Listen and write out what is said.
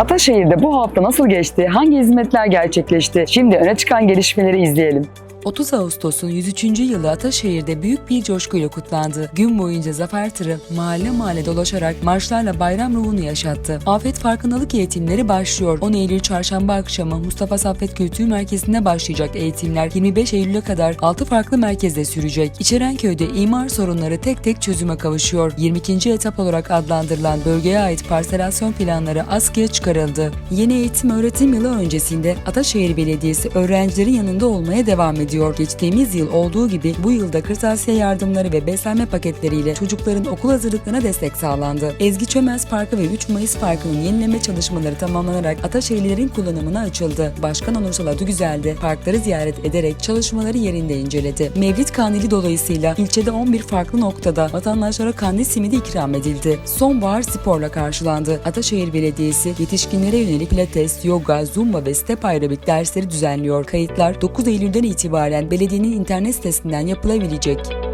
Ataşehir'de bu hafta nasıl geçti? Hangi hizmetler gerçekleşti? Şimdi öne çıkan gelişmeleri izleyelim. 30 Ağustos'un 103. yılı Ataşehir'de büyük bir coşkuyla kutlandı. Gün boyunca zafer tırı mahalle mahalle dolaşarak marşlarla bayram ruhunu yaşattı. Afet farkındalık eğitimleri başlıyor. 10 Eylül çarşamba akşamı Mustafa Saffet Kültür Merkezi'nde başlayacak eğitimler 25 Eylül'e kadar 6 farklı merkezde sürecek. İçerenköy'de imar sorunları tek tek çözüme kavuşuyor. 22. etap olarak adlandırılan bölgeye ait parselasyon planları askıya çıkarıldı. Yeni eğitim öğretim yılı öncesinde Ataşehir Belediyesi öğrencilerin yanında olmaya devam ediyor. Geçtiğimiz yıl olduğu gibi bu yılda kırtasiye yardımları ve beslenme paketleriyle çocukların okul hazırlıklarına destek sağlandı. Ezgi Çömez Parkı ve 3 Mayıs Parkı'nın yenileme çalışmaları tamamlanarak Ataşehirlilerin kullanımına açıldı. Başkan Onursal Adıgüzel de parkları ziyaret ederek çalışmaları yerinde inceledi. Mevlid Kandili dolayısıyla ilçede 11 farklı noktada vatandaşlara kandil simidi ikram edildi. Sonbahar sporla karşılandı. Ataşehir Belediyesi yetişkinlere yönelik pilates, yoga, zumba ve step aerobik dersleri düzenliyor. Kayıtlar 9 Eylül'den itibaren belediyenin internet sitesinden yapılabilecek.